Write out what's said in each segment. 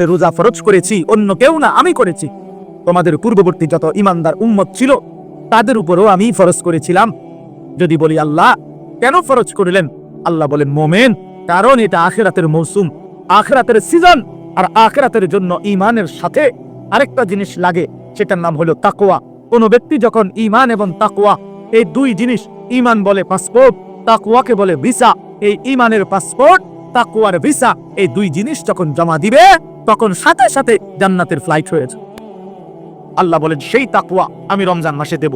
রোজা ফরজ করেছি, অন্য কেউ না, আমি করেছি। তোমাদের পূর্ববর্তী যত ইমানদার উম্মত ছিল, তাদের উপরও আমি ফরজ করেছিলাম। যদি বলি আল্লাহ, কেন ফরজ করলেন? আল্লাহ বলেন, মোমেন, কারণ এটা আখেরাতের মৌসুম, আখেরাতের সিজন, আর আখেরাতের জন্য ইমানের সাথে আরেকটা জিনিস লাগে, সেটার নাম হলো তাকোয়া কোন ব্যক্তি যখন ইমান এবং তাকোয়া এই দুই জিনিস ইমান বলে পাসপোর্ট, তাকওয়াকে বলে ভিসা। এই ইমানের পাসপোর্ট তাকুয়ার ভিসা, এই দুই জিনিস যখন জমা দিবে তখন সাথে সাথে জান্নাতের ফ্লাইট হয়েছে। আল্লাহ বলেন সেই তাকওয়া আমি রমজান মাসে দেব।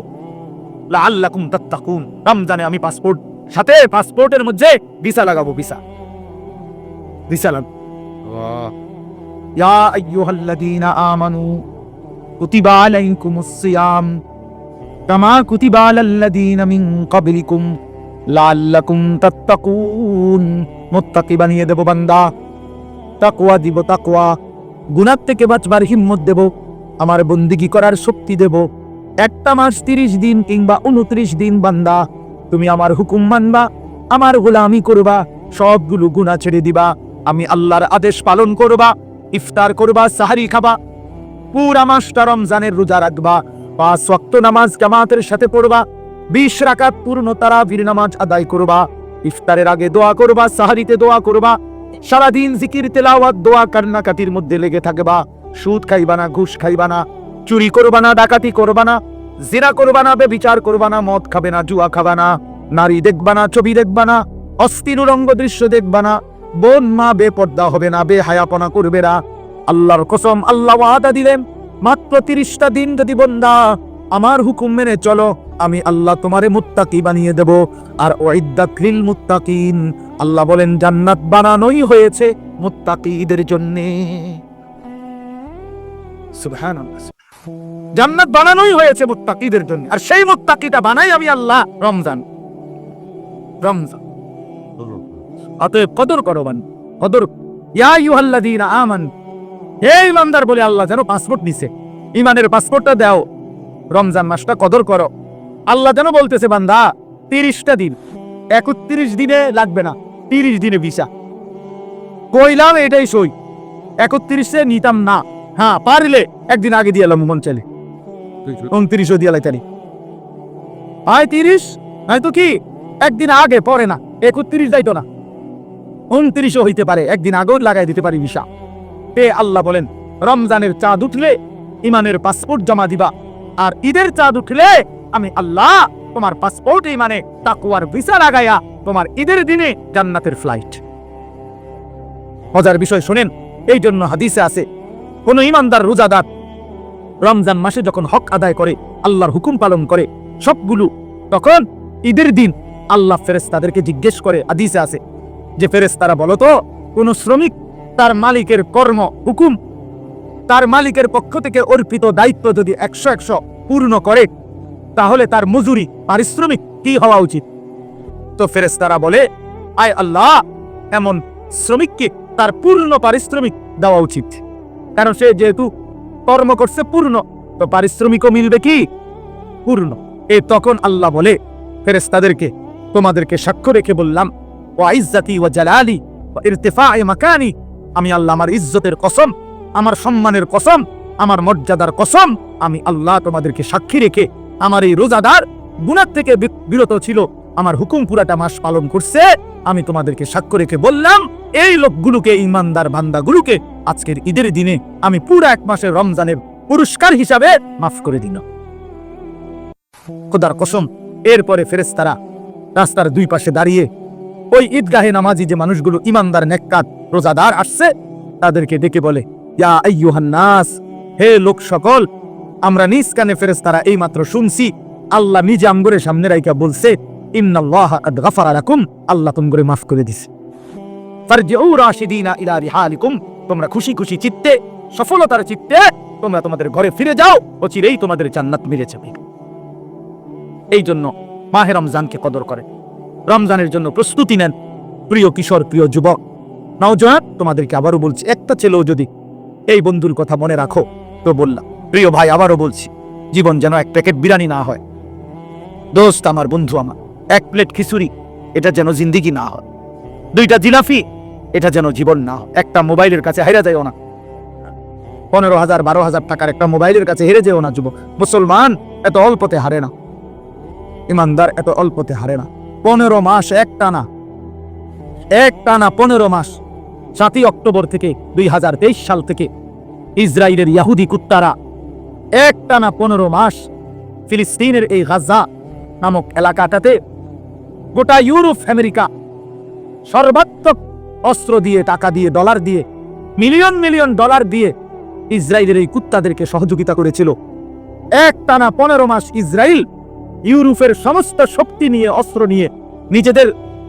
লাআল্লাকুম তাত্তাকুন। রমজানে আমি পাসপোর্ট সাথে পাসপোর্টের মধ্যে ভিসা লাগাবো ভিসা ভিসা লাগাবো। ইয়া আইয়ুহাল্লাযীনা আমানু কুতিবা আলাইকুমুস সিয়াম কামা কুতিবা আলাল্লাযীনা মিন ক্বাবলিকুম। লাআল্লাকুম তাত্তাকুন। মুত্তাকি বানিয়ে দেব বান্দা। তাকওয়া দিব, তাকওয়া। গুনাহ থেকে বাঁচবার হিম্মত দেব, আমার বন্দিগি করার শক্তি দেব। একটা মাস তিরিশ দিন কিংবা উনত্রিশ দিন বান্দা, তুমি আমার হুকুম মানবা, আমার গোলামি করবা, সবগুলো গুনাহ ছেড়ে দিবা, আমি আল্লাহর আদেশ পালন করবা, ইফতার করবা, সাহারি খাবা, পুরা মাসটা রমজানের রোজা রাখবা, পাঁচ ওয়াক্ত নামাজ জামাতের সাথে পড়বা, বিশ রাকাত পূর্ণ তারাবির নামাজ আদায় করবা, ইফতারের আগে দোয়া করবা, সাহারিতে দোয়া করবা সারাদিন জিকির, তেলাওয়াত, দোয়া কান্নাকাটির মধ্যে লেগে থাকবা সুদ খাইবা না, ঘুষ খাইবা না, চুরি করবা না, ডাকাতি করবা না, জিনা করবা না, বেবিচার করবা না, মদ খাবে না, জুয়া খাবা না, নারী দেখবা না, ছবি দেখবা না, অস্থির রঙ্গ দৃশ্য দেখবা না, বোন, মা, বেপর্দা হবে না বে হায়াপনা করবে না। আল্লাহর কসম, আল্লাহ ওয়াদা দিলেন, মাত্র তিরিশটা দিন যদি বন্দা আমার হুকুম মেনে চলো, আমি আল্লাহ তোমারে মুত্তাকি বানিয়ে দেব। আর ওয়াইদ্দাত লিল মুত্তাকিন, আল্লাহ বলেন, জান্নাত বানানোই হয়েছে মুত্তাকিদের জন্য। সুবহানাল্লাহ। জান্নাত বানানোই হয়েছে মুত্তাকিদের জন্য। আর সেই মুত্তাকিটা বানাই আমি আল্লাহ রমজান। রমজান। অতএব কদর করো বান কদর। ইয়া ইউহাল্লাযীনা আমানু, হে ইমানদার বলে আল্লাহ যেন পাসপোর্ট নিছে। ইমানের পাসপোর্টটা দাও। রমজান মাসটা কদর করো। আল্লাহ যেন বলতেছে বান্দা তিরিশটা দিন একত্রিশ দিনে লাগবে না তিরিশ দিনে ভিসা। কইলাম এটাই সই একত্রিশে নিতাম না। হ্যাঁ পারলে একদিন আগে দিয়ে এলাম মন চালে উনত্রিশও দিয়ে লাইতানি আয় তিরিশ হয়তো কি একদিন আগে পরে না একত্রিশ যাইতো না। উনত্রিশও হইতে পারে একদিন আগেও লাগাই দিতে পারি ভিসা। পে আল্লাহ বলেন রমজানের চাঁদ উঠলে ইমানের পাসপোর্ট জমা দিবা। আর ঈদের চাঁদ উঠলে আমি আল্লাহ তোমার পাসপোর্ট ইমানে তাকুয়ার ভিসা লাগাইয়া তোমার ঈদের দিনে জান্নাতের ফ্লাইট মজার বিষয় শুনেন এই জন্য হাদিসে আছে, কোন ইমানদার রোজাদার রমজান মাসে যখন হক আদায় করে, আল্লাহর হুকুম পালন করে, সবগুলো, তখন ঈদের দিন আল্লাহ ফেরেস তাদেরকে জিজ্ঞেস করে, হাদিসে আছে, যে ফেরেস্তারা তারা বলতো, কোন শ্রমিক তার মালিকের কর্ম, হুকুম তার মালিকের পক্ষ থেকে অর্পিত দায়িত্ব যদি একশো একশো পূর্ণ করে, তাহলে তার মজুরি, পারিশ্রমিক কি হওয়া উচিত? তো ফেরেস্তারা বলে, আয় আল্লাহ, এমন শ্রমিককে তার পূর্ণ পারিশ্রমিক দেওয়া উচিত। কারণ সে যেহেতু কর্ম করছে পূর্ণ, তো পারিশ্রমিকও মিলবে কি? পূর্ণ। এ তখন আল্লাহ বলে ফেরেস্তাদেরকে তোমাদেরকে সাক্ষ্য রেখে বললাম ও আইজাতি ও জালালি ইরতেফা এ মাকানি, আমি আল্লাহ আমার ইজ্জতের কসম আমার সম্মানের কসম, আমার মর্যাদার কসম, আমি আল্লাহ তোমাদেরকে সাক্ষী রেখে আমার এই রোজাদার গুণার থেকে বিরত ছিল। আমার হুকুম পুরাটা মাস পালন করছে। আমি তোমাদেরকে সাক্ষ্য রেখে বললাম, এই লোকগুলোকে, ইমানদার বান্দাগুলোকে আজকের ঈদের দিনে আমি পুরো এক মাসের রমজানের পুরস্কার হিসাবে মাফ করে দিল। খোদার কসম, এরপরে ফেরেস্তারা রাস্তার দুই পাশে দাঁড়িয়ে ওই ঈদগাহে নামাজি যে মানুষগুলো ইমানদার নেককাত রোজাদার আসছে, তাদেরকে ডেকে বলে ইয়া আইয়ুহান নাস হে লোক সকল, আমরা নিজ কানে ফেরেশতারা এই মাত্র শুনছি, আল্লাহ নিজে আমগরে সামনে রাইকা বলছে, ইন্নাল্লাহ কাদ গাফারা লাকুম, আল্লাহ তুমগরে মাফ করে দিছে। ফারজিউ রাশিদিনা ইলা রিহালিকুম, তোমরা খুশি খুশি চিত্তে, সফলতার চিত্তে, তোমরা তোমাদের ঘরে ফিরে যাও, অচিরেই তোমাদের জান্নাত মিলে যাবে। এই জন্য মাহে রমজানকে কদর করে। রমজানের জন্য প্রস্তুতি নেন। প্রিয় কিশোর, প্রিয় যুবক নওজোয়ান তোমাদেরকে আবারও বলছি, একটা ছেলেও যদি এই বন্ধুর কথা মনে রাখো। তো বললাম, প্রিয় ভাই, আবারও বলছি, জীবন যেন এক প্যাকেট বিরিয়ানি না হয়। দোস্ত, আমার বন্ধু আমার, এক প্লেট খিচুড়ি, এটা যেন জিন্দিগি না হয়। দুইটা জিলাফি এটা যেন জীবন না হয়। একটা মোবাইলের কাছে হাইরা যায়ও না। পনেরো হাজার, বারো হাজার টাকার একটা মোবাইলের কাছে হেরে যেও না, যুবক। মুসলমান, এত অল্পতে হারে না। ইমানদার, এত অল্পতে হারে না। পনেরো মাস এক টানা। এক টানা পনেরো মাস। সাতই অক্টোবর থেকে দুই হাজার তেইশ সাল থেকে ইসরায়েলের ইয়াহুদি কুত্তারা। এক টানা পনেরো মাস ফিলিস্তিনের এই গাজা নামক এলাকাটাতে গোটা ইউরোপ, আমেরিকা সর্বাত্মক অস্ত্র দিয়ে, টাকা দিয়ে, ডলার দিয়ে, মিলিয়ন মিলিয়ন ডলার দিয়ে ইসরায়েলের এই কুত্তাদেরকে সহযোগিতা করেছিল। এক টানা পনেরো মাস ইসরায়েল ইউরোপের সমস্ত শক্তি নিয়ে, অস্ত্র নিয়ে, নিজেদের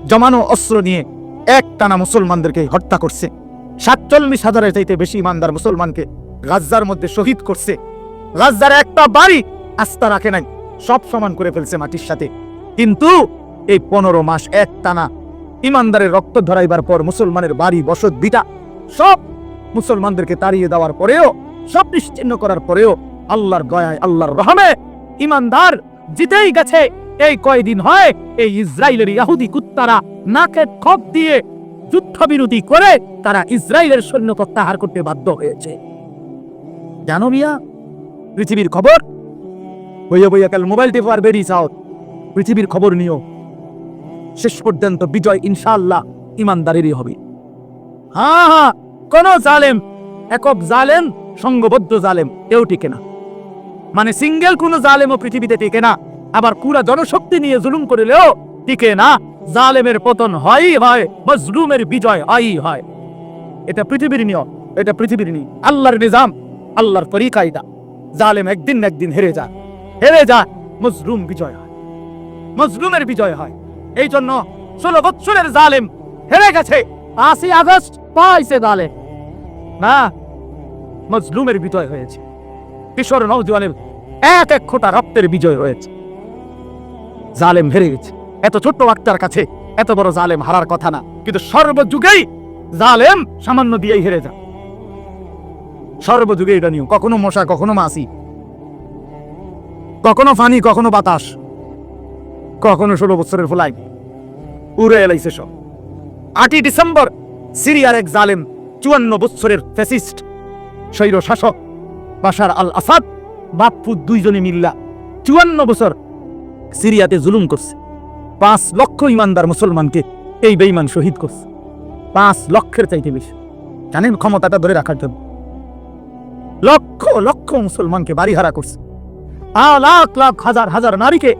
জমানো অস্ত্র নিয়ে এক টানা মুসলমানদেরকে হত্যা করছে। সাতচল্লিশ হাজারের চাইতে বেশি ইমানদার মুসলমানকে গাজ্জার মধ্যে শহীদ করছে। গাজ্জার একটা বাড়ি আস্থা রাখে নাই। সব সমান করে ফেলছে মাটির সাথে। কিন্তু এই পনেরো মাস এক টানা ইমানদারের রক্ত ধরাইবার পর মুসলমানের বাড়ি, বসত, বিটা সব মুসলমানদেরকে তাড়িয়ে দেওয়ার পরেও, সব নিশ্চিন্ন করার পরেও আল্লাহর গয়ায় আল্লাহর রহমে ইমানদার জিতেই গেছে। এই কয়দিন হয় এই ইসরায়েলের ইয়াহুদি কুত্তারা নাকে খপ দিয়ে যুদ্ধবিরোধী করে তারা ইসরায়েলের সৈন্য প্রত্যাহার করতে বাধ্য হয়েছে। জানো মিয়া, পৃথিবীর খবর? বইয়া বইয়া কাল মোবাইল টেপো আর বেরিয়ে যাও। পৃথিবীর খবর নিও। শেষ পর্যন্ত বিজয় ইনশাআল্লাহ ইমানদারেরই হবে। হ্যাঁ হ্যাঁ কোন জালেম, একক জালেম, সঙ্গবদ্ধ জালেম কেউ টিকে না। মানে সিঙ্গেল কোন জালেমও পৃথিবীতে টিকে না। আবার পুরা জনশক্তি নিয়ে জুলুম করিলেও টিকে না। জালেমের পতন হয়ই হয়, মজলুমের বিজয় হয়ই হয়। এটা পৃথিবীর নিয়ম, এটা পৃথিবীর নিয়ম। আল্লাহর নিজাম। আল্লাহর তরিকাইদা। জালেম একদিন একদিন হেরে যায়। হেরে যায়, মজলুম বিজয় হয়। মজলুমের বিজয় হয়। এই জন্য ষোলো বৎসরের জালেম হেরে গেছে। পাঁচই আগস্ট পাইছে দালে না, মজলুমের বিজয় হয়েছে। কিশোর নৌজওয়ানের এক এক খোটা রক্তের বিজয় হয়েছে। জালেম হেরে গেছে। এত ছোট্ট বাচ্চার কাছে এত বড় জালেম হারার কথা না। কিন্তু সর্বযুগেই জালেম সামান্য দিয়েই হেরে যায়। সর্বযুগে এটা নিয়ম। কখনো মশা, কখনো মাসি কখনো ফানি, কখনো বাতাস। কখনো ষোলো বছরের ফলাই উড়ে এলাইছে সব। আটই ডিসেম্বর, সিরিয়ার এক জালেম, চুয়ান্ন বছরের ফ্যাসিস্ট, স্বৈর শাসক, বাশার আল আসাদ বাপ্পু দুইজনে মিল্লা, চুয়ান্ন বছর সিরিয়াতে জুলুম করছে। পাঁচ লক্ষ ইমানদার মুসলমানকে এই বেইমান শহীদ করছে। পাঁচ লক্ষের চাইতে বেশি। জানেন, ক্ষমতাটা ধরে রাখার জন্য। লক্ষ লক্ষ মুসলমানকে বাড়ি হারা করছে। আ লাখ লাখ হাজার হাজার নারীকে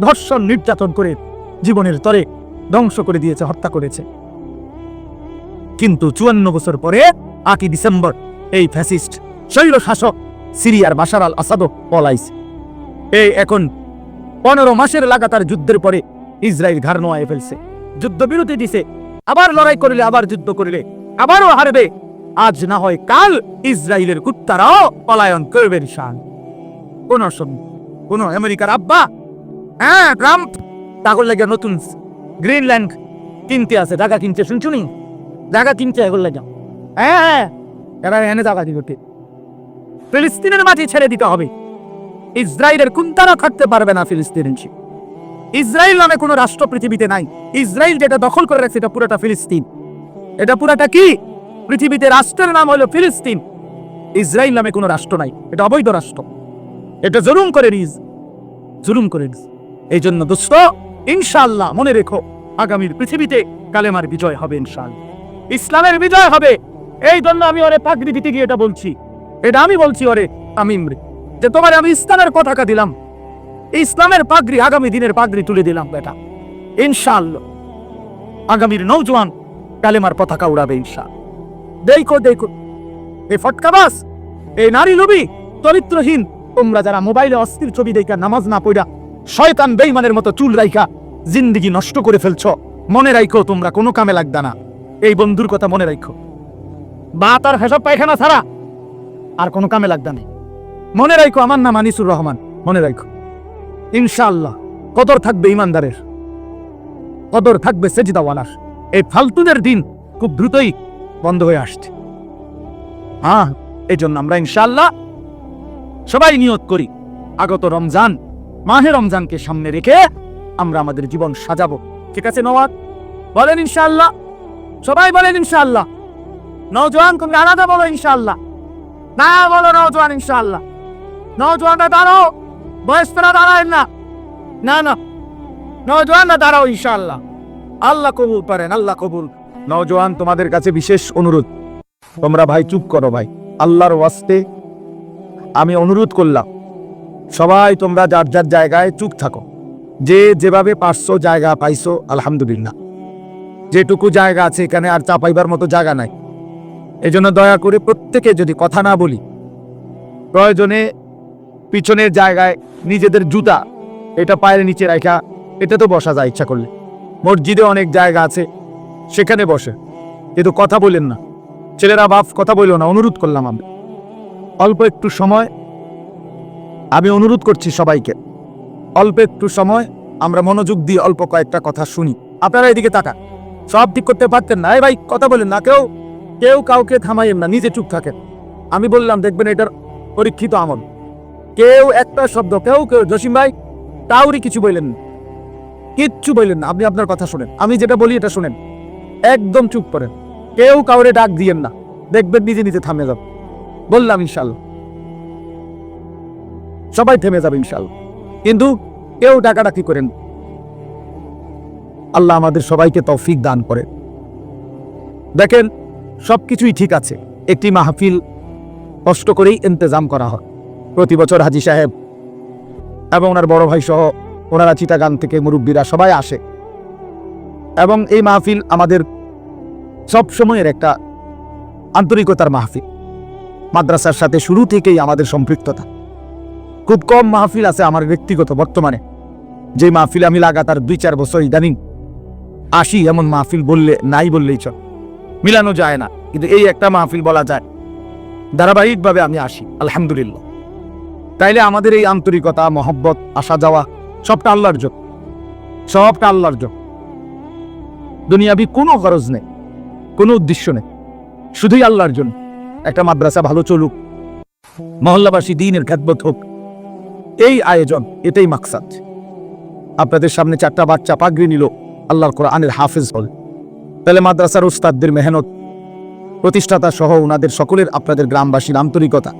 ধর্ষণ, নির্যাতন করে জীবনের তরে ধ্বংস করে দিয়েছে, হত্যা করেছে। কিন্তু চুয়ান্ন বছর পরে আকি ডিসেম্বর এই ফ্যাসিস্ট, শৈল শাসক সিরিয়ার বাশার আল আসাদও পলাইছে। এই এখন পনেরো মাসের লাগাতার যুদ্ধের পরে ইসরায়েল ঘাড় নোয়ায় ফেলছে। যুদ্ধবিরতি দিছে। আবার লড়াই করিলে, আবার যুদ্ধ করিলে, আবারও হারবে আজ না হয় কাল ইসরায়েলের কুত্তারাও পলায়ন করবে শান কোন কোন আমেরিকার আব্বা হ্যাঁ ট্রাম্প, তাগর লাগে নতুন গ্রিনল্যান্ড কিনতে আছে জায়গা কিনছে, শুনছুনি? জায়গা কিনছে এগুলো লাগে। হ্যাঁ হ্যাঁ এরা এনে জায়গা দিতে ফিলিস্তিনের মাটি ছেড়ে দিতে হবে। ইসরায়েলের কুন্তারা থাকতে পারবে না ফিলিস্তিনের। ইসরায়েল নামে কোনো রাষ্ট্র পৃথিবীতে নাই। ইসরায়েল যেটা দখল করে রাখছে, এটা পুরোটা ফিলিস্তিন। এটা পুরাটা কি? পৃথিবীতে রাষ্ট্রের নাম হলো ফিলিস্তিন। ইসরায়েল নামে কোনো রাষ্ট্র নাই। এটা অবৈধ রাষ্ট্র। এটা জুলুম করে নিজ। জুলুম করে নিজ। এই জন্য দোস্ত ইনশাআল্লাহ, মনে রেখো, আগামীর পৃথিবীতে কালেমার বিজয় হবে, ইনশাআল্লাহ। ইসলামের বিজয় হবে। এই জন্য আমি ওরে পাগড়ি দিতে গিয়ে এটা বলছি। এটা আমি বলছি ওরে রে। যে তোমার আমি ইসলামের পতাকা দিলাম। ইসলামের পাগড়ি, আগামী দিনের পাগড়ি তুলে দিলাম, বেটা। ইনশাল্লাহ আগামীর নৌজওয়ান কালেমার পতাকা উড়াবে ইনশা দেখো দেখো। এই ফটকাবাস এই নারী লোভী চরিত্রহীন তোমরা যারা মোবাইলে অস্থির ছবি দেখা নামাজ না পড়া, শয়তান বেইমানের মতো চুল রাইখা, জিন্দিগি নষ্ট করে ফেলছো, মনে রাখো তোমরা কোনো কামে লাগদা না। এই বন্ধুর কথা মনে রাখো বা তার হেসব পায়খানা ছাড়া আর কোনো কামে লাগদা নেই। মনে রাখো আমার নাম আনিসুর রহমান, মনে রাখো ইনশাআল্লাহ, কদর থাকবে ইমানদারের কদর থাকবে সেজিদাওয়ালার। এই ফালতুদের দিন খুব দ্রুতই বন্ধ হয়ে আসছে। হ্যাঁ এই জন্য আমরা ইনশাল্লাহ সবাই নিয়ত করি। আগত রমজান, মাহে রমজানকে সামনে রেখে আমরা আমাদের জীবন সাজাবো। ঠিক আছে, নওয়াজ? বলেন ইনশাল্লাহ সবাই বলেন ইনশাআল্লাহ। নওজোয়ান, তুমি আলাদা বলো ইনশাল্লাহ না বলো নৌজওয়ান ইনশাআল্লাহ। নৌজওয়ানরা দাঁড়াও, বয়স্করা দাঁড়ায় না। না না। নৌজওয়ানরা দাঁড়াও ইনশাআল্লাহ। আল্লাহ কবুল করেন, আল্লাহ কবুল। নওজোয়ান, তোমাদের কাছে বিশেষ অনুরোধ। তোমরা ভাই, চুপ করো ভাই। আল্লাহর ওয়াস্তে আমি অনুরোধ করলাম, সবাই তোমরা যার যার জায়গায় চুপ থাকো। যে যেভাবে পাঁচশো জায়গা পাইছো, আলহামদুলিল্লাহ। যেটুকু জায়গা আছে এখানে আর চাপাইবার মতো জায়গা নাই। এজন্য দয়া করে প্রত্যেকে যদি কথা না বলি, প্রয়োজনে পিছনের জায়গায় নিজেদের জুতা, এটা পায়ের নিচে রাখা এটা তো বসা যায় ইচ্ছা করলে। মসজিদে অনেক জায়গা আছে সেখানে বসে। কিন্তু কথা বলেন না। ছেলেরা বাপ, কথা বলল না, অনুরোধ করলাম আমি। অল্প একটু সময়, আমি অনুরোধ করছি সবাইকে। অল্প একটু সময়, আমরা মনোযোগ দিয়ে অল্প কয়েকটা কথা শুনি। আপনারা এদিকে তাকা সব ঠিক করতে পারতেন না। ভাই, কথা বলেন না। কেউ কেউ কাউকে থামাইয়েন না। নিজে চুপ থাকেন। আমি বললাম, দেখবেন এটার পরীক্ষিত আমল। কেউ একটা শব্দ, কেউ কেউ, জসিম ভাই, কাউরই কিছু বললেন কিচ্ছু বললেন না। আপনি আপনার কথা শুনেন। আমি যেটা বলি, এটা শুনেন। একদম চুপ করেন কেউ কাউরে ডাক দিয়েন না। দেখবেন নিজে নিজে থামে যাবে। বললাম ইনশাল্লাহ সবাই থেমে যাবে ইনশাল্লাহ কিন্তু কেউ ডাকাডাকি করেন আল্লাহ আমাদের সবাইকে তৌফিক দান করে দেখেন, সবকিছুই ঠিক আছে। একটি মাহফিল কষ্ট করেই ইন্তজাম করা হয়। প্রতি বছর হাজি সাহেব এবং ওনার বড় ভাই সহ ওনারা চিটাগাং থেকে মুরব্বীরা সবাই আসে। এবং এই মাহফিল আমাদের সব সময়ের একটা আন্তরিকতার মাহফিল। মাদ্রাসার সাথে শুরু থেকেই আমাদের সম্পৃক্ততা। খুব কম মাহফিল আছে আমার ব্যক্তিগত বর্তমানে। যে মাহফিল আমি লাগাতার দুই চার বছর ইদানিং আসি, এমন মাহফিল বললে, নাই বললেই চল। মিলানো যায় না, কিন্তু এই একটা মাহফিল বলা যায়। ধারাবাহিকভাবে আমি আসি, আলহামদুলিল্লাহ। তাইলে আমাদের এই আন্তরিকতা, মহব্বত, আসা যাওয়া, সবটা আল্লাহর যোগ সবটা আল্লাহর যোগ দুনিয়াবি কোনো খরচ নেই, কোনো উদ্দেশ্য নেই। শুধুই আল্লাহর জন্য। একটা মাদ্রাসা ভালো চলুক, মহল্লাবাসী দিনের খ্যাতবত হোক, এই আয়োজন, এটাই মাকসাদ। আপনাদের সামনে চারটা বাচ্চা পাগড়ি নিল, আল্লাহর কোরআনের হাফেজ হল। তাহলে মাদ্রাসার উস্তাদদের মেহনত, প্রতিষ্ঠাতা সহ ওনাদের সকলের আপনাদের গ্রামবাসীর আন্তরিকতা,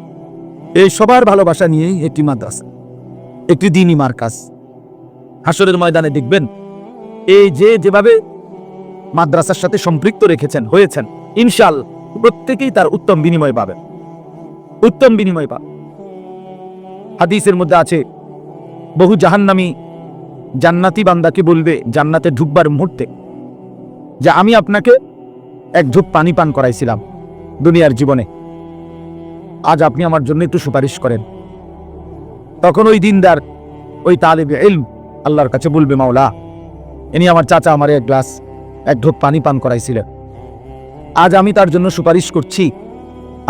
এই সবার ভালোবাসা নিয়েই একটি মাদ্রাসা, একটি দিনই মার্কাজ। হাসরের ময়দানে দেখবেন, এই যে যেভাবে মাদ্রাসার সাথে সম্পৃক্ত রেখেছেন, হয়েছেন। ইনশাল প্রত্যেকেই তার উত্তম বিনিময় পাবেন। উত্তম বিনিময় পাবে হাদিসের মধ্যে আছে, বহু জাহান্নামী জান্নাতি বান্দাকে বলবে, জান্নাতে ঢুকবার মুহূর্তে, যে আমি আপনাকে এক ঢুক পানি পান করাইছিলাম দুনিয়ার জীবনে। আজ আপনি আমার জন্য একটু সুপারিশ করেন। তখন ওই দিনদার, ওই তালেবে এলম আল্লাহর কাছে বলবে, মাওলা ইনি আমার চাচা আমার এক গ্লাস এক ঢোক পানি পান করাইছিলেন আজ আমি তার জন্য সুপারিশ করছি,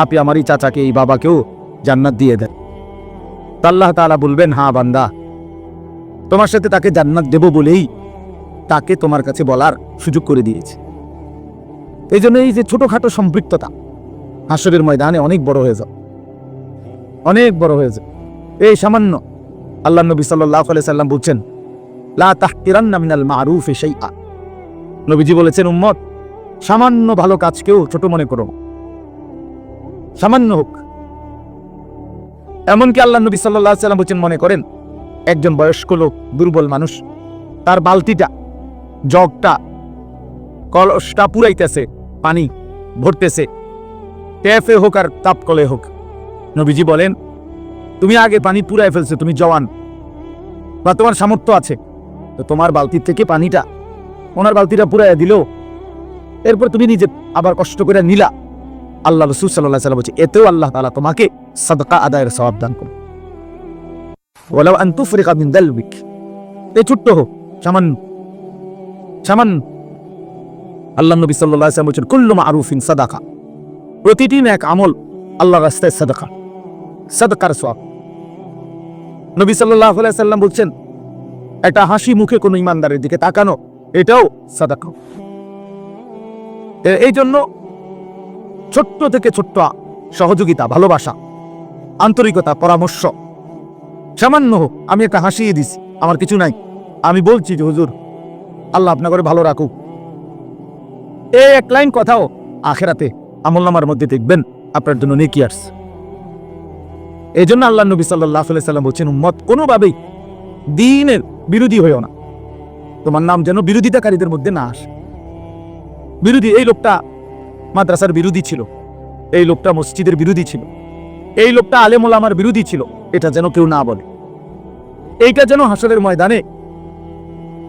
আপনি আমার এই চাচাকে, এই বাবাকেও জান্নাত দিয়ে দেন। তা আল্লাহ তাআলা বলবেন হা বান্দা, তোমার সাথে তাকে জান্নাত দেব বলেই তাকে তোমার কাছে বলার সুযোগ করে দিয়েছে। এই জন্য এই যে ছোটখাটো সম্পৃক্ততা, হাসরের ময়দানে অনেক বড় হয়ে যাও। অনেক বড় হয়ে যায় এই সামান্য আল্লাহ নবী সাল্লাহ সাল্লাম বলছেন, লা তাহতিরান্না মিনাল মারুফে শাইআ। নবীজি বলেছেন, উম্মত, সামান্য ভালো কাজকেও ছোট মনে করো। সামান্য হোক। এমনকি আল্লাহ নবী সাল্লাহ সাল্লাম বলছেন, মনে করেন, একজন বয়স্ক লোক, দুর্বল মানুষ, তার বালতিটা, জগটা, কলসটা পুরাইতেছে, পানি ভরতেছে, ট্যাপে হোক আর তাপকলে হোক। নবীজি বলেন, তুমি আগে পানি পুরাই ফেলছো, তুমি জওয়ান, বা তোমার সামর্থ্য আছে, তো তোমার বালতির থেকে পানিটা ওনার বালতিটা পুরাইয়া দিল। এরপর তুমি নিজে আবার কষ্ট করে নিলা। আল্লাহ রসুল সাল্লাহ সাল্লাম বলছে, এতেও আল্লাহ তালা তোমাকে সাদকা আদায়ের সবাব দান করবে। ওলাও আন তুফরিকা মিন দালবিক। এই ছোট্ট হোক, সামান্য। সামান্য। আল্লাহ নবী সাল্লাহ সাল্লাম বলছেন, কুল্লু মারুফিন সাদাকা। প্রতিটি এক আমল আল্লাহ রাস্তায় সাদাকা। সাদকার সব নবী সাল্লাহ সাল্লাম বলছেন, একটা হাসি মুখে কোনো ইমানদারের দিকে তাকানো এটাও সাদাকা। এই জন্য ছোট্ট থেকে ছোট্ট সহযোগিতা, ভালোবাসা, আন্তরিকতা, পরামর্শ। সামান্য হোক, আমি একটা হাসিয়ে দিছি, আমার কিছু নাই। আমি বলছি যে, হুজুর, আল্লাহ আপনার করে ভালো রাখুক। এই এক লাইন কথাও আখেরাতে আমলনামার মধ্যে দেখবেন, আপনার জন্য নেকি আসছে এই জন্য আল্লাহ নবী সাল্লাহ সাল্লাম বলছেন, উম্মত কোনোভাবেই দিনের বিরোধী হয়েও না। তোমার নাম যেন বিরোধিতাকারীদের মধ্যে না আসে। বিরোধী, এই লোকটা মাদ্রাসার বিরোধী ছিল। এই লোকটা মসজিদের বিরোধী ছিল। এই লোকটা আলেমুল আমার বিরোধী ছিল। এটা যেন কেউ না বলে। এইটা যেন হাসরের ময়দানে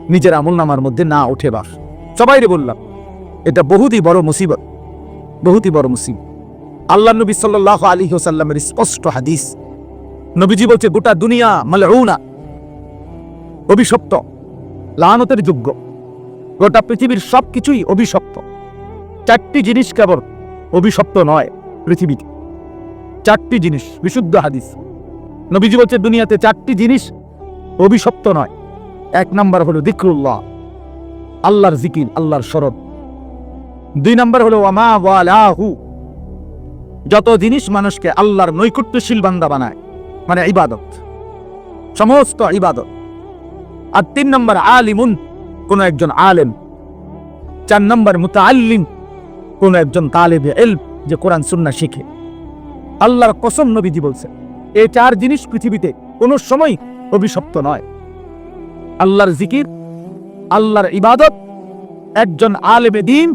নিজের আমল নামার মধ্যে না ওঠে বাস সবাইরে বললাম, এটা বহুতই বড় মুসিবত। বহুতই বড় মুসিবত। আল্লাহ নবী সাল্লাহ আলী হোসাল্লামের স্পষ্ট হাদিস। নবীজি বলছে, গোটা দুনিয়া মালউনা, অভিশপ্ত। লানতের যোগ্য গোটা পৃথিবীর সব কিছুই অভিশপ্ত। চারটি জিনিস কেবল অভিশপ্ত নয় পৃথিবীতে। চারটি জিনিস, বিশুদ্ধ হাদিস। নবীজি বলছে, দুনিয়াতে চারটি জিনিস অভিশপ্ত নয়। এক নাম্বার হলো দিকরুল্লাহ আল্লাহর জিকির, আল্লাহর শরৎ। দুই নাম্বার হলো ওয়ামা ওয়ালাহু, যত জিনিস মানুষকে আল্লাহর নৈকট্যশীল বান্দা বানায় মানে ইবাদত। সমস্ত ইবাদত। আর তিন নম্বর আলিমুন, কোন একজন আলেম। চার নম্বর মুতাআল্লিম, কোন একজন তালেবে এল যে কোরআন সুন্না শিখে। আল্লাহর কসম নবীজি বলছে এই চার জিনিস পৃথিবীতে কোনো সময় অভিশপ্ত নয়। আল্লাহর জিকির, আল্লাহর ইবাদত, একজন আলেবে দিন,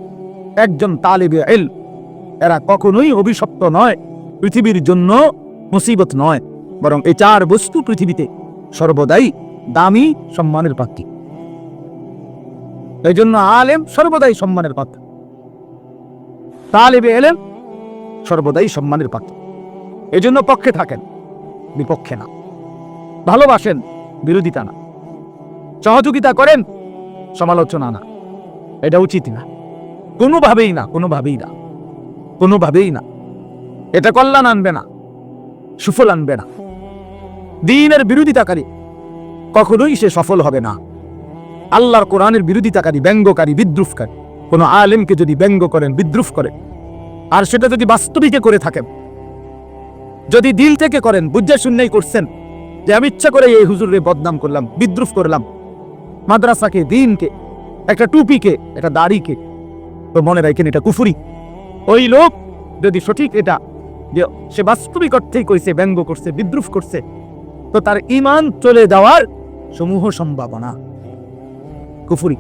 একজন তালেবে এল এরা কখনোই অভিশপ্ত নয়, পৃথিবীর জন্য মুসিবত নয়, বরং এই চার বস্তু পৃথিবীতে সর্বদাই দামি সম্মানের পাত্রী। এই জন্য আলেম সর্বদাই সম্মানের পাত্র। তালেবে এলেম সর্বদাই সম্মানের পাত্র। এই জন্য পক্ষে থাকেন, বিপক্ষে না। ভালোবাসেন বিরোধিতা না। সহযোগিতা করেন, সমালোচনা না। এটা উচিত না। কোনোভাবেই না কোনোভাবেই না। কোনোভাবেই না। এটা কল্যাণ আনবে না, সুফল আনবে না। দিনের বিরোধিতাকারী কখনোই সে সফল হবে না। আল্লাহর কোরআনের বিরোধিতাকারী, ব্যঙ্গকারী, বিদ্রুপকারী, কোনো আলেমকে যদি ব্যঙ্গ করেন, বিদ্রুপ করেন, আর সেটা যদি বাস্তবিকে করে থাকেন, যদি দিল থেকে করেন, বুঝে শূন্যই করছেন, যে আমি ইচ্ছা করে এই হুজুরে বদনাম করলাম, বিদ্রুপ করলাম, মাদ্রাসাকে, দিনকে, একটা টুপিকে, একটা দাড়িকে, তো মনে রাখেন এটা কুফুরি। ওই লোক যদি সঠিক এটা, যে সে বাস্তবিক অর্থেই কইছে, ব্যঙ্গ করছে, বিদ্রুপ করছে, তো তার ইমান চলে যাওয়ার সমূহ সম্ভাবনা। কুফুরি।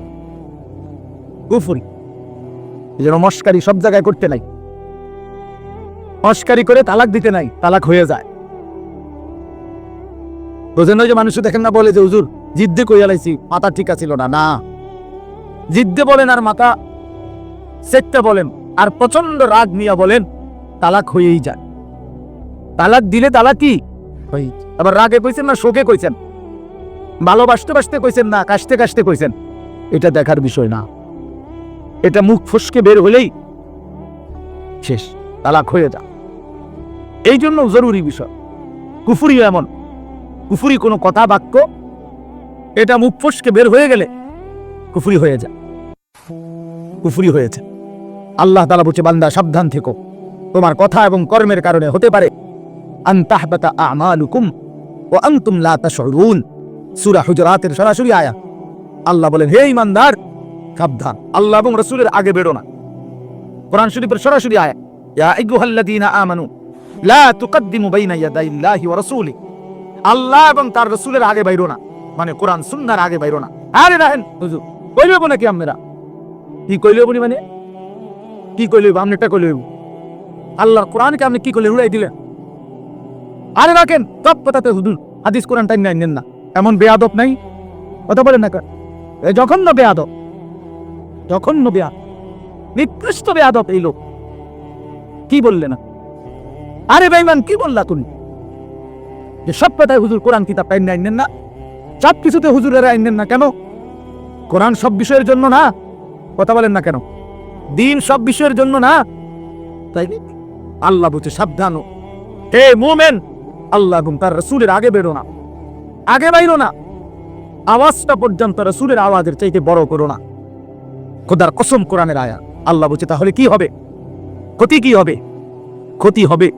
কুফুরি। এই মস্কারি সব জায়গায় করতে নাই। মস্কারি করে তালাক দিতে নাই, তালাক হয়ে যায়। বোঝেন যে মানুষ দেখেন না বলে যে, হুজুর, জিদ্দে কইয়া লাইছি, মাথা ঠিক আছিল না। না। জিদ্দে বলেন আর মাথা সেটতে বলেন, আর প্রচণ্ড রাগ নিয়ে বলেন, তালাক হয়েই যায়। তালাক দিলে তালাক কি আবার রাগে কইছেন না শোকে কইছেন? ভালোবাসতে বাসতে কইছেন না, কাশতে কাশতে কইছেন। এটা দেখার বিষয় না। এটা মুখ ফসকে বের হলেই শেষ, তালাক হয়ে যা এই জন্য জরুরি বিষয়। কুফুরি এমন। কুফুরি কোনো কথা, বাক্য, এটা মুখ ফসকে বের হয়ে গেলে কুফুরি হয়ে যায়। কুফুরি হয়েছে আল্লাহ তালা বলছে, বান্দা, সাবধান থেকো। তোমার কথা এবং কর্মের কারণে হতে পারে। আন্তাহবাতা আমালুকুম ও আনতুম লা তাশউরুন। সূরা হুজুরাতের সরাসরি আয়া। আল্লাহ বলেন, হে ইমানদার, সাবধান। আল্লাহ এবং রাসূলের আগে বেরো না। কোরআন শরীফের সরাসরি আয়া। আল্লাহ এবং তার রাসূলের আগে বাইরো না। মানে কোরআন সুন্নাহর আগে বাইরো না। আরে রাহেন, হুজুর কইলব নাকি আমরা কি কইলব মানে? কি কইলব আমনেটা কইলব আল্লাহ কোরআনকে আপনি কি করলেন উড়াই দিলেন? আরে রাখেন সব কথাতে হুদুর হাদিস কোরআন টাইম নেন না। এমন বেয়াদব নাই? কথা বলেন না? এ জঘন্য বেয়াদব। জঘন্য বেয়াদ নিকৃষ্ট বেয়াদব এই লোক। কি বললে না? আরে বেইমান কি বললা তুমি? যে সব কথায় হুজুর কোরআন কিতাব টাইম নাই, নেন না। সব কিছুতে হুজুরের আইন নেন না কেন? কোরআন সব বিষয়ের জন্য না? কথা বলেন না কেন? দিন সব বিষয়ের জন্য না? তাই? আল্লাহ বলছে সাবধান। হে মোমেন, আল্লাহ এবং তার রসুলের আগে বেরো না। আগে বাইরো না। আওয়াজটা পর্যন্ত রসুলের আওয়াজের চাইতে বড় করো না। খোদার কসম কোরআনের আয়া। আল্লাহ বলছে, তাহলে কি হবে? ক্ষতি কি হবে? ক্ষতি হবে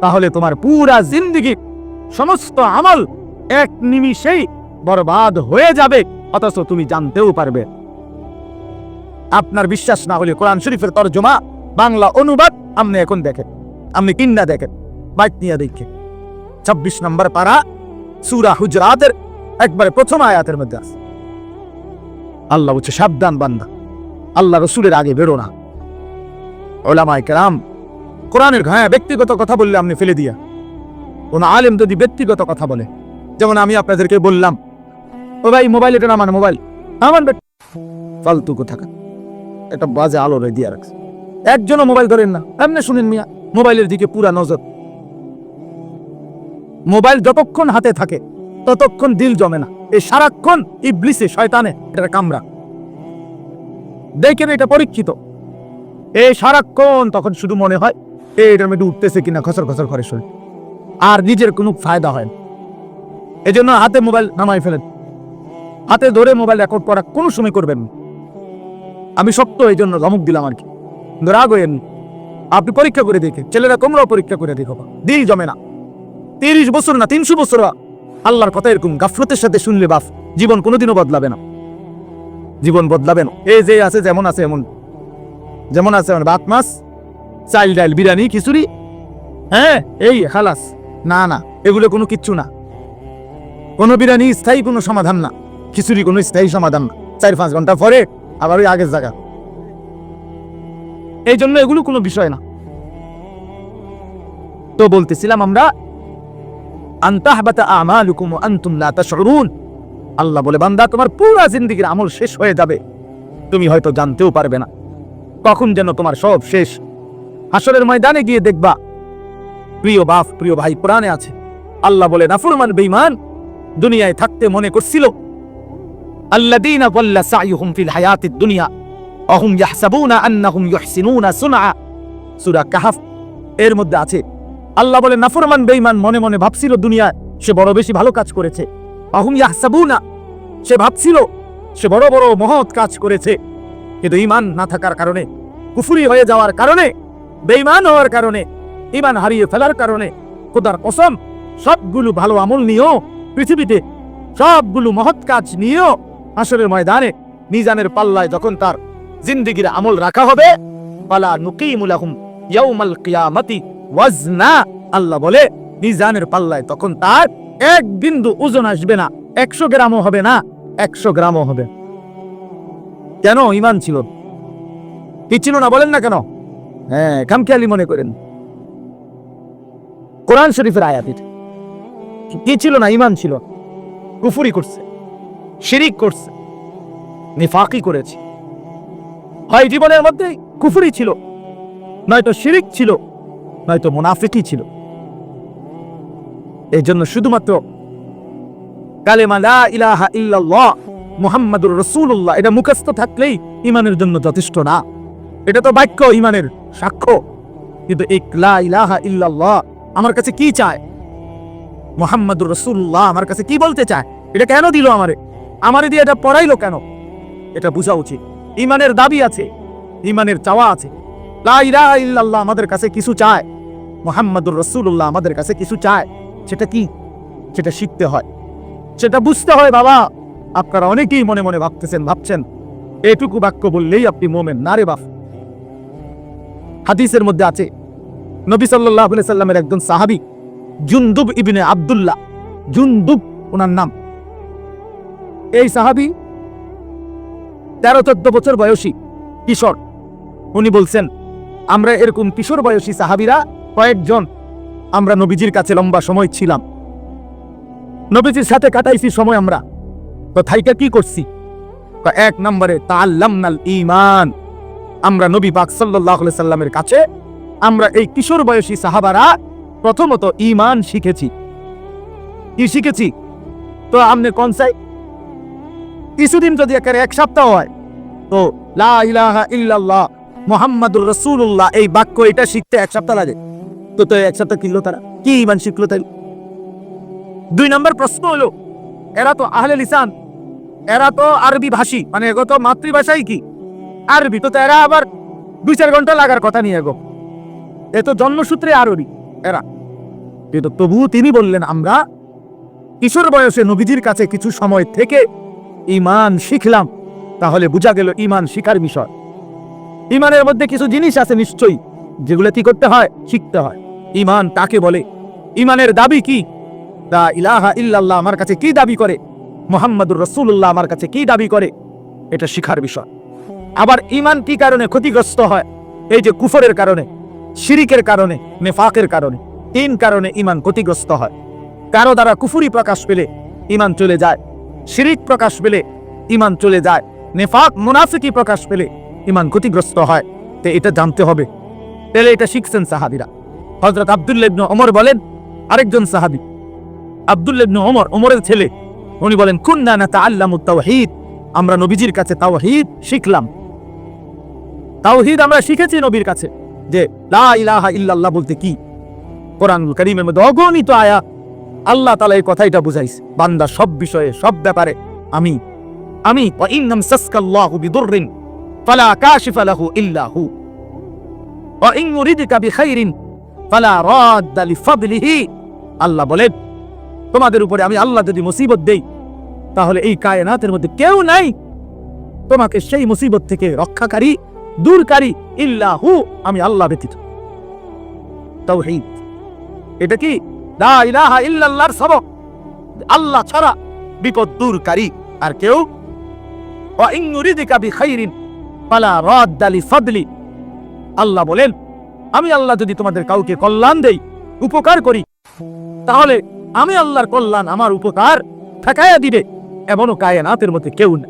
তাহলে তোমার পুরা জিন্দেগি, সমস্ত আমল এক নিমিষেই বরবাদ হয়ে যাবে, অথচ তুমি জানতেও পারবে। আপনার বিশ্বাস না হলে কোরআন শরীফের তর্জমা, বাংলা অনুবাদ আপনি এখন দেখেন। আপনি কিন্না দেখেন। বাইক নিয়ে দেখে। ছাব্বিশ নম্বর পারা সুরা হুজরাতের একবারে প্রথম আয়াতের মধ্যে আছে। আল্লাহ বলছে, সাবধান বান্দা, আল্লাহ রসুলের আগে বেরো না। ওলামাই কেরাম, কোরআনের ব্যক্তিগত কথা বললে আপনি ফেলে দিয়া। আলেম যদি ব্যক্তিগত কথা বলে, যেমন আমি আপনাদেরকে বললাম, ও ভাই, মোবাইল এটা মানে মোবাইল? আমার ফালতু কোথাকা একটা বাজে আলো রে দিয়া রাখছে। একজনও মোবাইল ধরেন না। এমনি শুনেন মিয়া, মোবাইলের দিকে পুরা নজর। মোবাইল যতক্ষণ হাতে থাকে, ততক্ষণ দিল জমে না। এই সারাক্ষণ ইবলিসে, শয়তানে, এটা কামরা দেখেন এটা পরীক্ষিত। এই সারাক্ষণ তখন শুধু মনে হয়, এই এটার উঠতেছে কিনা, খসর খসর করে শরীর। আর নিজের কোনো ফায়দা হয় না। এই জন্য হাতে মোবাইল নামাই ফেলেন। হাতে ধরে মোবাইল রেকর্ড করা কোনো সময় করবেন আমি শক্ত এই জন্য ধমক দিলাম আর কি। রাগ হইয়েন আপনি পরীক্ষা করে দেখে ছেলেরা তোমরাও পরীক্ষা করে দেখো। দিল জমে না। তিরিশ বছর না তিনশো বছর আল্লাহর কথা এরকম গাফলতের সাথে শুনলে বাফ, জীবন কোনোদিনও বদলাবে না। জীবন বদলাবে না। এই যে আছে, যেমন আছে, এমন। যেমন আছে, এমন। ভাত, মাছ চাইল ডাইল বিরিয়ানি, খিচুড়ি হ্যাঁ এই খালাস। না না, এগুলো কোনো কিচ্ছু না। কোনো বিরিয়ানি স্থায়ী কোনো সমাধান না। খিচুড়ি কোনো স্থায়ী সমাধান না। চার, পাঁচ ঘণ্টা পরে আবার ওই আগের জায়গা। এই জন্য এগুলো কোনো বিষয় না। তো বলতেছিলাম আমরা আল্লাহ বলে, বান্দা, তোমার পুরো জিন্দেগীর আমল শেষ হয়ে যাবে। তুমি হয়তো জানতেও পারবে না। কখন যেন তোমার সব শেষ। হাসরের ময়দানে গিয়ে দেখবা, প্রিয় বাপ, প্রিয় ভাই কোরআনে আছে। আল্লাহ বলে, নাফরমান বেঈমান, দুনিয়ায় থাকতে মনে করছিল। সাইয়ুহুম ফিল দুনিয়া, অহুম এর মধ্যে আছে আল্লাহ বলে, নাফরমান বেইমান মনে মনে ভাবছিল দুনিয়ায়, সে বড় বেশি ভালো কাজ করেছে। অহুম ইয়াহসাবুনা, সে ভাবছিল, সে বড় বড় মহৎ কাজ করেছে। কিন্তু ঈমান না থাকার কারণে, কুফুরি হয়ে যাওয়ার কারণে, বেঈমান হওয়ার কারণে ইমান হারিয়ে ফেলার কারণে, খোদার কসম, সবগুলো ভালো আমল নিয়েও, পৃথিবীতে সবগুলো মহৎ কাজ নিয়েও আসরের ময়দানে, মিজানের পাল্লায় যখন তার জিন্দিগির আমল রাখা হবে পালা নুকিমুলাহুম ইয়াউমাল কিয়ামাতি ওয়াজনা, আল্লাহ বলে, মিজানের পাল্লায় তখন তার এক বিন্দু ওজন আসবে না, একশো গ্রামও হবে না, একশো গ্রামও হবে। কেন? ইমান ছিল। কি ছিল না বলেন না কেন? হ্যাঁ খামখেয়ালি মনে করেন। কোরআন শরীফের আয়াত কি ছিল না? ইমান ছিল। কুফুরি করছে, শিরিক করছে, নিফাকি করেছে। হয় জীবনের মধ্যে কুফুরি ছিল, নয়তো শিরিক ছিল। নয়তো মুনাফিকই ছিল। এই জন্য শুধুমাত্র মুহাম্মাদুর এটা মুখস্থ থাকলেই ইমানের জন্য যথেষ্ট না। এটা তো বাক্য ইমানের সাক্ষ্য। কিন্তু ইলাহা ইল্লাল্লাহ আমার কাছে কি চায়? মুহাম্মাদুর রাসূলুল্লাহ আমার কাছে কি বলতে চায়? এটা কেন দিল আমারে? আমারে দিয়ে এটা পড়াইলো কেন? এটা বোঝা উচিত। ইমানের দাবি আছে ইমানের চাওয়া আছে। লা ইলাহা ইল্লাল্লাহ আমাদের কাছে কিছু চায়। মুহাম্মাদুর রাসূলুল্লাহ আমাদের কাছে কিছু চায়, সেটা কি? সেটা শিখতে হয়। সেটা বুঝতে হয়, বাবা। আপনারা অনেকেই মনে মনে ভাবতেছেন, ভাবছেন, এটুকু বাক্য বললেই আপনি মোমেন। না রে বাপ। হাদিসের মধ্যে আছে, নবী আলাইহি সাল্লামের একজন সাহাবী, জুনদুব ইবনে আব্দুল্লাহ। জুনদুব, ওনার নাম। এই সাহাবী তেরো চোদ্দ বছর বয়সী কিশোর। উনি বলছেন, আমরা এরকম কিশোর বয়সী সাহাবীরা কয়েকজন আমরা নবীজির কাছে লম্বা সময় ছিলাম। নবীজির সাথে কাটাইছি সময় আমরা। তো থাইকা কি করছি? এক নম্বরে তাল্লামনাল ঈমান। আমরা নবী পাক আলাইহি সাল্লামের কাছে আমরা এই কিশোর বয়সী সাহাবারা প্রথমত ঈমান শিখেছি। কি শিখেছি? তো আমনে কোন চাই? কিছুদিন যদি একেবারে এক সপ্তাহ হয়, তো লা ইলাহা ইল্লাল্লাহ মুহাম্মাদুর রাসূলুল্লাহ। এই বাক্য এটা শিখতে এক সপ্তাহ লাগে। তো তো এক সপ্তাহ কিনলো তারা। কি ইমান শিখলো তাই? দুই নম্বর প্রশ্ন হলো, এরা তো আহলে লিসান, এরা তো আরবি ভাষী। মানে এগো তো মাতৃভাষাই কি? আরবি। তো এরা আবার দুই চার ঘণ্টা লাগার কথা নিয়ে এগো। এ তো জন্মসূত্রে আরবি, এরা। কিন্তু তবুও তিনি বললেন, আমরা কিশোর বয়সে নবীজির কাছে কিছু সময় থেকে ইমান শিখলাম। তাহলে বোঝা গেল, ইমান শিখার বিষয় ইমানের মধ্যে কিছু জিনিস আছে নিশ্চয়ই, যেগুলো কি করতে হয়? শিখতে হয়। ইমান তাকে বলে? ইমানের দাবি কি? লা ইলাহা ইল্লাল্লাহ আমার কাছে কি দাবি করে? মোহাম্মদুর রসুল্লাহ আমার কাছে কি দাবি করে? এটা শিখার বিষয়। আবার ইমান কি কারণে ক্ষতিগ্রস্ত হয়? এই যে কুফরের কারণে, শিরিকের কারণে, নেফাকের কারণে, তিন কারণে ইমান ক্ষতিগ্রস্ত হয়। কারও দ্বারা কুফুরি প্রকাশ পেলে ইমান চলে যায়, শিরিক প্রকাশ পেলে ইমান চলে যায়, নেফাক, মুনাফিকি প্রকাশ পেলে ইমান ক্ষতিগ্রস্ত হয়। তো এটা জানতে হবে। তাহলে এটা শিখছেন সাহাবিরা। হজরত আবদুল্লাহ ইবনে ওমর বলেন, আরেকজন সাহাবি, আবদুল্লাহ ইবনে ওমর ওমরের ছেলে, উনি বলেন, কুন্না না তাআল্লামু তাওহীদ। আমরা নবীজির কাছে তাওহীদ শিখলাম। তাওহিদ আমরা শিখেছি নবীর কাছে, যে লা ইলাহা ইল্লাল্লাহ বলতে কি? কোরআন করিমের মধ্যে অগণিত আয়া। আল্লাহ তালা এই কথাইটা বুঝাইছে, বান্দা সব বিষয়ে, সব ব্যাপারে। আমি আমি ইন্নাম সাসকাল্লাহু বিদুররিন। ফালা কাশিফা লাহু ইল্লা হু ওয়া ইন ইউরিদকা বিখাইরিন ফালা রাদ্দা লিফাদলিহি আল্লাহ বলেন, তোমাদের উপরে আমি আল্লাহ যদি মুসিবত দেই, তাহলে এই কায়নাতের মধ্যে কেউ নাই। তোমাকে সেই মুসিবত থেকে রক্ষাকারী, দূরকারী ইল্লাহু আমি আল্লাহ ব্যতীত। তাওহীদ এটা কি? লা ইলাহা ইল্লাল্লাহর সবক। আল্লাহ ছাড়া বিপদ দূরকারী আর কেউ। ওয়া ইন ইউরিদকা বিখাইরিন লিফাদলি আল্লাহ বলেন, আমি আল্লাহ যদি তোমাদের কাউকে কল্যাণ দেই, উপকার করি, তাহলে আমি আল্লাহর কল্যাণ আমার উপকার ঠেকাইয়া দিবে, এমনও কায়নাতের মধ্যে কেউ না